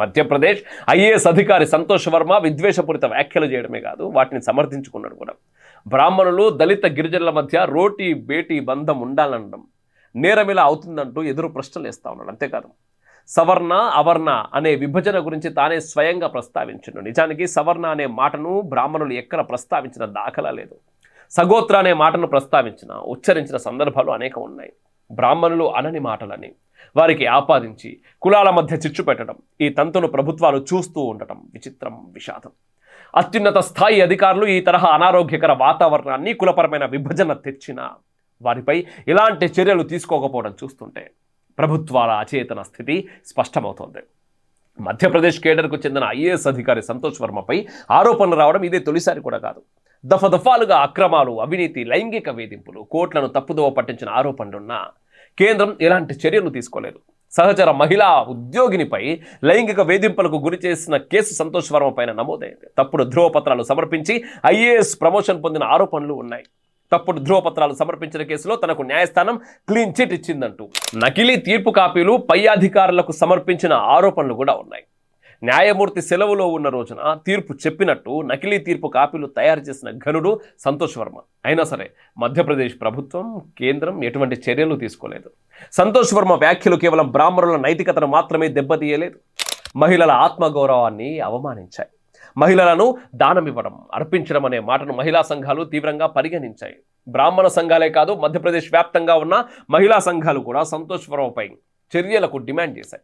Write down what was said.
Madhya Pradesh IAS అధికారి సంతోష్ వర్మ విద్వేషపూరిత వ్యాఖ్యలు చేయడమే కాదు వాటిని సమర్థించుకున్నాడు కూడా. బ్రాహ్మణులు దళిత గిరిజనుల మధ్య రోటీ బేటీ బంధం ఉండాలనడం నేరం ఇలా అవుతుందంటూ ఎదురు ప్రశ్నలు ఇస్తా ఉన్నాడు అంతేకాదు. సవర్ణ అవర్ణ అనే విభజన గురించి తానే స్వయంగా ప్రస్తావించను నిజానికి సవర్ణ అనే మాటను బ్రాహ్మణులు ఎక్కడ ప్రస్తావించిన దాఖలా లేదు. సగోత్ర అనే మాటను ప్రస్తావించిన ఉచ్చరించిన సందర్భాలు అనేకం ఉన్నాయి. బ్రాహ్మణులు అనని మాటలని వారికి ఆపాదించి కులాల మధ్య చిచ్చు పెట్టడం ఈ తంతును ప్రభుత్వాలు చూస్తూ ఉండటం విచిత్రం విషాదం. అత్యున్నత స్థాయి అధికారులు ఈ తరహా అనారోగ్యకర వాతావరణాన్ని కులపరమైన విభజన తెచ్చిన వారిపై ఇలాంటి చర్యలు తీసుకోకపోవడం చూస్తుంటే ప్రభుత్వాల అచేతన స్థితి స్పష్టమవుతోంది. మధ్యప్రదేశ్ కేడర్కు చెందిన ఐఏఎస్ అధికారి సంతోష్ వర్మపై ఆరోపణలు రావడం ఇదే తొలిసారి కూడా కాదు. దఫదఫాలుగా అక్రమాలు అవినీతి లైంగిక వేధింపులు కోట్లను తప్పుదోవ పట్టించిన ఆరోపణలున్నా కేంద్రం ఎలాంటి చర్యలు తీసుకోలేదు. సహచర మహిళా ఉద్యోగినిపై లైంగిక వేధింపులకు గురి చేసిన కేసు సంతోష్ వర్మ పైన నమోదైంది. తప్పుడు ధ్రువపత్రాలు సమర్పించి ఐఏఎస్ ప్రమోషన్ పొందిన ఆరోపణలు ఉన్నాయి. తప్పుడు ధ్రువపత్రాలు సమర్పించిన కేసులో తనకు న్యాయస్థానం క్లీన్ చిట్ ఇచ్చిందంటూ. నకిలీ తీర్పు కాపీలు పై అధికారులకు సమర్పించిన ఆరోపణలు కూడా ఉన్నాయి. న్యాయమూర్తి సెలవులో ఉన్న రోజున తీర్పు చెప్పినట్టు నకిలీ తీర్పు కాపీలు తయారు చేసిన ఘనుడు సంతోష్ వర్మ. అయినా సరే మధ్యప్రదేశ్ ప్రభుత్వం కేంద్రం ఎటువంటి చర్యలు తీసుకోలేదు. సంతోష్ వర్మ వ్యాఖ్యలు కేవలం బ్రాహ్మణుల నైతికతను మాత్రమే దెబ్బతీయలేదు. మహిళల ఆత్మగౌరవాన్ని అవమానించాయి. మహిళలను దానమివ్వడం అర్పించడం అనే మాటను మహిళా సంఘాలు తీవ్రంగా పరిగణించాయి. బ్రాహ్మణ సంఘాలే కాదు మధ్యప్రదేశ్ వ్యాప్తంగా ఉన్న మహిళా సంఘాలు కూడా సంతోష్ వర్మపై చర్యలకు డిమాండ్ చేశాయి.